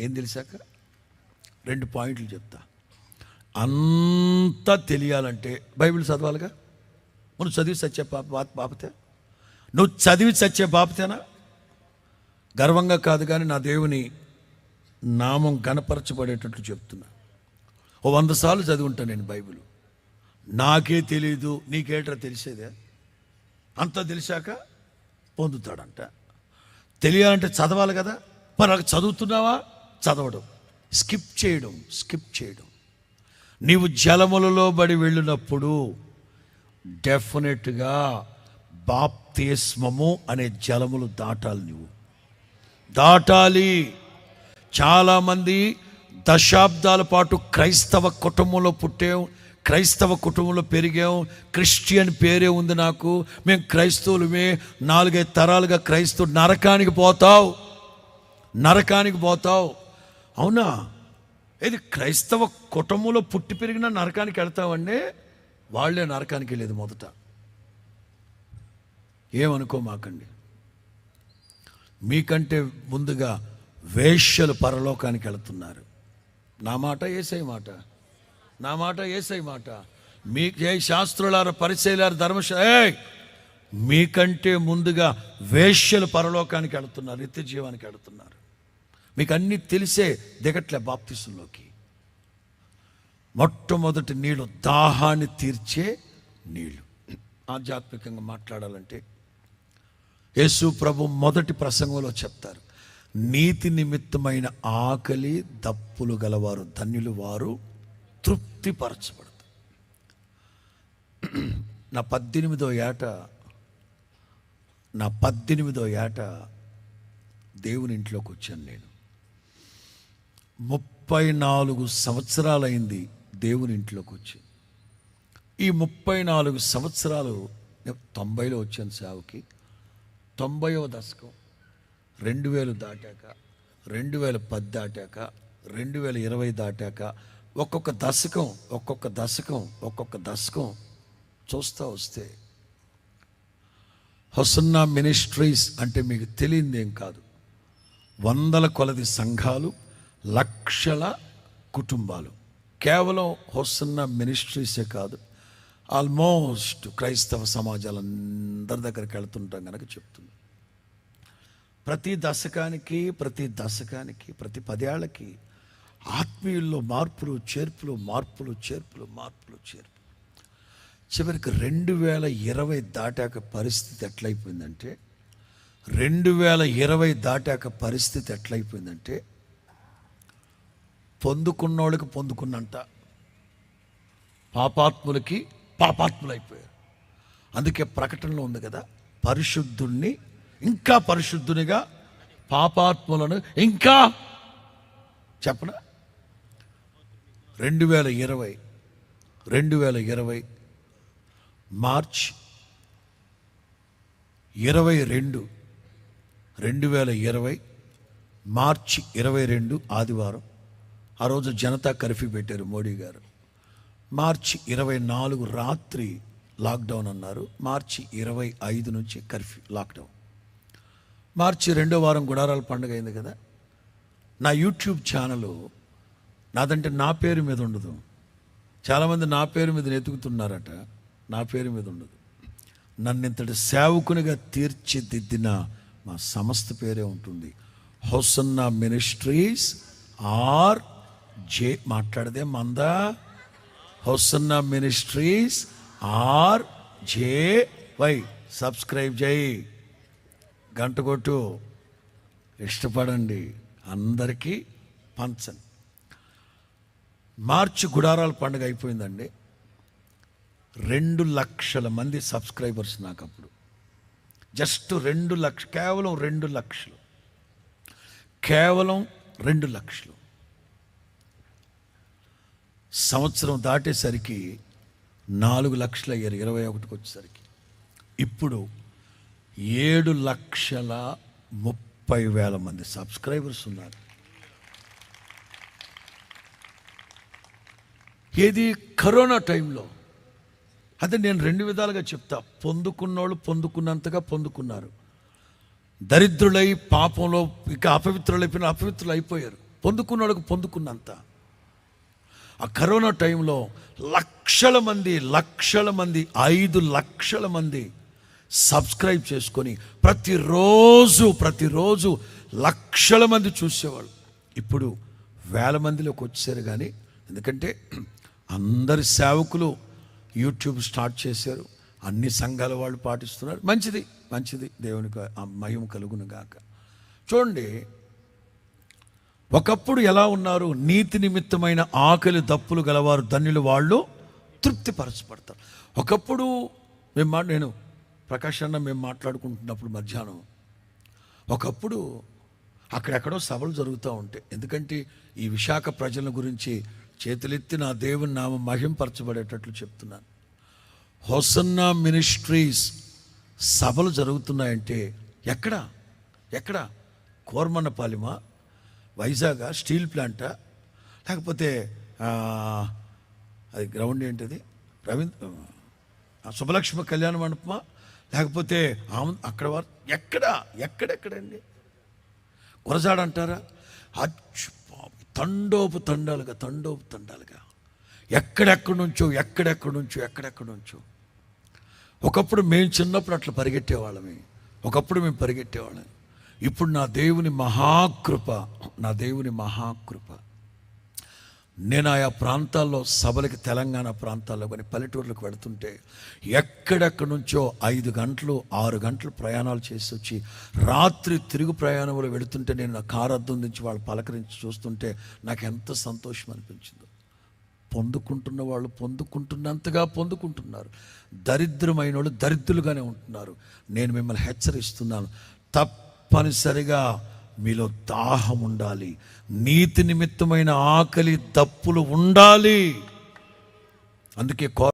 ఏం తెలిసాక? రెండు పాయింట్లు చెప్తా. అంతా తెలియాలంటే బైబిల్ చదవాలిగా? నువ్వు చదివి సచ్చే పాప బాప- బాపతే నువ్వు చదివి చచ్చే బాపతేనా గర్వంగా కాదు కానీ నా దేవుని నామం గణపరచబడేటట్లు చెప్తున్నా. ఓ వంద సార్లు చదువుంటా నేను బైబిల్. నాకే తెలియదు నీకేట్రా తెలిసేదే? అంతా తెలిసాక పొందుతాడంట. తెలియాలంటే చదవాలి కదా? మరి నాకు చదువుతున్నావా? చదవడం. స్కిప్ చేయడం స్కిప్ చేయడం. నీవు జలములలో బడి వెళ్ళినప్పుడు డెఫినెట్గా బాప్తిస్మము అనే జలములు దాటాలి నువ్వు దాటాలి. చాలామంది దశాబ్దాల పాటు క్రైస్తవ కుటుంబంలో పుట్టాం క్రైస్తవ కుటుంబంలో పెరిగాం క్రిస్టియన్ పేరే ఉంది నాకు మేము క్రైస్తవులమే నాలుగైదు తరాలుగా క్రైస్తవు నరకానికి పోతావు నరకానికి పోతావు. అవునా? ఇది క్రైస్తవ కుటుంబంలో పుట్టి పెరిగిన నరకానికి వెళ్తావండి వాళ్ళే నరకానికి వెళ్ళేది మొదట. ఏమనుకోమాకండి? మీకంటే ముందుగా వేశ్యలు పరలోకానికి వెళుతున్నారు. నా మాట ఏసై మాట. నా మాట ఏసై మాట. మీ ఏ శాస్త్రులారు పరిచయలారు ధర్మశ మీకంటే ముందుగా వేష్యలు పరలోకానికి వెళుతున్నారు నిత్య జీవానికి వెళుతున్నారు. మీకు అన్నీ తెలిసే దిగట్లే బాప్తిస్తులోకి మొట్టమొదటి నీళ్ళు దాహాన్ని తీర్చే నీళ్ళు. ఆధ్యాత్మికంగా మాట్లాడాలంటే యేసు ప్రభు మొదటి ప్రసంగంలో చెప్తారు నీతి నిమిత్తమైన ఆకలి దప్పులు గలవారు ధన్యులు వారు తృప్తిపరచబడదు నా పద్దెనిమిదో ఏట నా పద్దెనిమిదో ఏట దేవుని ఇంట్లోకి వచ్చాను నేను. ముప్పై నాలుగు సంవత్సరాలైంది దేవుని ఇంట్లోకి వచ్చి. ఈ ముప్పై నాలుగు సంవత్సరాలు తొంభైలో వచ్చాను సేవకి. తొంభైవ దశకం. రెండు వేలు దాటాక రెండు వేల పది దాటాక రెండు వేల ఇరవై దాటాక ఒక్కొక్క దశకం ఒక్కొక్క దశకం ఒక్కొక్క దశకం చూస్తూ వస్తే హొసన్నా మినిస్ట్రీస్ అంటే మీకు తెలియదేం కాదు. వందల కొలది సంఘాలు లక్షల కుటుంబాలు. కేవలం హొస్సన్న మినిస్ట్రీసే కాదు ఆల్మోస్ట్ క్రైస్తవ సమాజాలందరి దగ్గరికి వెళ్తుంటాం కనుక చెప్తుంది ప్రతి దశకానికి ప్రతి దశకానికి ప్రతి పదేళ్ళకి ఆత్మీయుల్లో మార్పులు చేర్పులు మార్పులు చేర్పులు మార్పులు చేర్పులు. చివరికి రెండు వేల ఇరవై దాటాక పరిస్థితి ఎట్లయిపోయిందంటే రెండు వేల ఇరవై దాటాక పరిస్థితి ఎట్లయిపోయిందంటే పొందుకున్నోళ్ళకి పొందుకున్నంత. పాపాత్ములకి పాపాత్ములు అయిపోయారు అందుకే ప్రకటనలో ఉంది కదా పరిశుద్ధుణ్ణి ఇంకా పరిశుద్ధునిగా పాపాత్ములను ఇంకా చెప్పనా? రెండు వేల ఇరవై రెండు వేల ఇరవై మార్చ్ ఇరవై రెండు రెండు వేల ఇరవై మార్చి ఇరవై రెండు ఆదివారం ఆ రోజు జనతా కర్ఫ్యూ పెట్టారు మోడీ గారు. మార్చి ఇరవై నాలుగు రాత్రి లాక్డౌన్ అన్నారు. మార్చి ఇరవై ఐదు నుంచి కర్ఫ్యూ లాక్డౌన్. మార్చి రెండో వారం గుడారాల పండుగ అయింది కదా. నా యూట్యూబ్ ఛానల్ నాదంటే నా పేరు మీద ఉండదు. చాలామంది నా పేరు మీద వెతుకుతున్నారట నా పేరు మీద ఉండదు. నన్ను ఇంతటి సేవకునిగా తీర్చిదిద్దిన మా సంస్థ పేరే ఉంటుంది. హొసన్నా మినిస్ట్రీస్ ఆర్ జే మాట్లాడదే మందా. Hosanna ministries R J Y. Subscribe చేయి. గంట కొట్టు. ఇష్టపడండి. అందరికీ పంచండి మార్చి గుడారాల పండుగ అయిపోయిందండి. రెండు లక్షల మంది సబ్స్క్రైబర్స్ నాకు అప్పుడు. జస్ట్ రెండు లక్ష కేవలం రెండు లక్షలు. కేవలం రెండు లక్షలు. సంవత్సరం దాటేసరికి నాలుగు లక్షల ఇరవై ఒకటికి వచ్చేసరికి. ఇప్పుడు ఏడు లక్షల ముప్పై వేల మంది సబ్స్క్రైబర్స్ ఉన్నారు. ఏది కరోనా టైంలో అదే నేను రెండు విధాలుగా చెప్తా. పొందుకున్నోళ్ళు పొందుకున్నంతగా పొందుకున్నారు. దరిద్రులై పాపంలో ఇక అపవిత్రులైపోయిన అపవిత్రులు అయిపోయారు పొందుకున్నోళ్ళకు పొందుకున్నంత. ఆ కరోనా టైంలో లక్షల మంది లక్షల మంది ఐదు లక్షల మంది సబ్స్క్రైబ్ చేసుకొని ప్రతిరోజు ప్రతిరోజు లక్షల మంది చూసేవాళ్ళు. ఇప్పుడు వేల మందిలోకి వచ్చారు కానీ ఎందుకంటే అందరి సేవకులు యూట్యూబ్ స్టార్ట్ చేశారు. అన్ని సంఘాల వాళ్ళు పాటిస్తున్నారు. మంచిది మంచిది. దేవునికి మహిమ కలుగును గాక చూడండి ఒకప్పుడు ఎలా ఉన్నారు? నీతి నిమిత్తమైన ఆకలి దప్పులు గలవారు ధన్యులు వాళ్ళు తృప్తిపరచబడతారు. ఒకప్పుడు మేము మా నేను ప్రకాష్ అన్న మేము మాట్లాడుకుంటున్నప్పుడు మధ్యాహ్నం ఒకప్పుడు అక్కడెక్కడో సభలు జరుగుతూ ఉంటాయి ఎందుకంటే ఈ విశాఖ ప్రజల గురించి చేతులెత్తి నా దేవుని నామ మహింపరచబడేటట్లు చెప్తున్నాను. హోసన్నా మినిస్ట్రీస్ సభలు జరుగుతున్నాయంటే ఎక్కడ? ఎక్కడ? కోర్మన్నపాలిమా? వైజాగ్ స్టీల్ ప్లాంటా? లేకపోతే అది గ్రౌండ్ ఏంటిది? రవీంద్ర శుభలక్ష్మి కళ్యాణ మండపమా? లేకపోతే అక్కడ వారు ఎక్కడ ఎక్కడెక్కడండి? గురజాడ అంటారా? అచ్చు తండోపు తండాలుగా తండోపు తండాలుగా. ఎక్కడెక్కడి నుంచో ఎక్కడెక్కడి నుంచో ఎక్కడెక్కడి నుంచో. ఒకప్పుడు మేము చిన్నప్పుడు అట్లా పరిగెట్టేవాళ్ళమే ఒకప్పుడు మేము పరిగెట్టేవాళ్ళం. ఇప్పుడు నా దేవుని మహాకృప. నా దేవుని మహాకృప. నేను ఆయా ప్రాంతాల్లో సభలకి తెలంగాణ ప్రాంతాల్లో కానీ పల్లెటూర్లకు వెళుతుంటే ఎక్కడెక్కడి నుంచో ఐదు గంటలు ఆరు గంటలు ప్రయాణాలు చేసి వచ్చి రాత్రి తిరుగు ప్రయాణంలో వెళుతుంటే నేను నా కారు అద్దం నుంచి వాళ్ళు పలకరించి చూస్తుంటే నాకు ఎంత సంతోషం అనిపించిందో. పొందుకుంటున్న వాళ్ళు పొందుకుంటున్నంతగా పొందుకుంటున్నారు. దరిద్రమైన వాళ్ళు దరిద్రులుగానే ఉంటున్నారు. నేను మిమ్మల్ని హెచ్చరిస్తున్నాను. తప్పనిసరిగా మీలో దాహం ఉండాలి. నీతి నిమిత్తమైన ఆకలి తప్పులు ఉండాలి. అందుకే కోర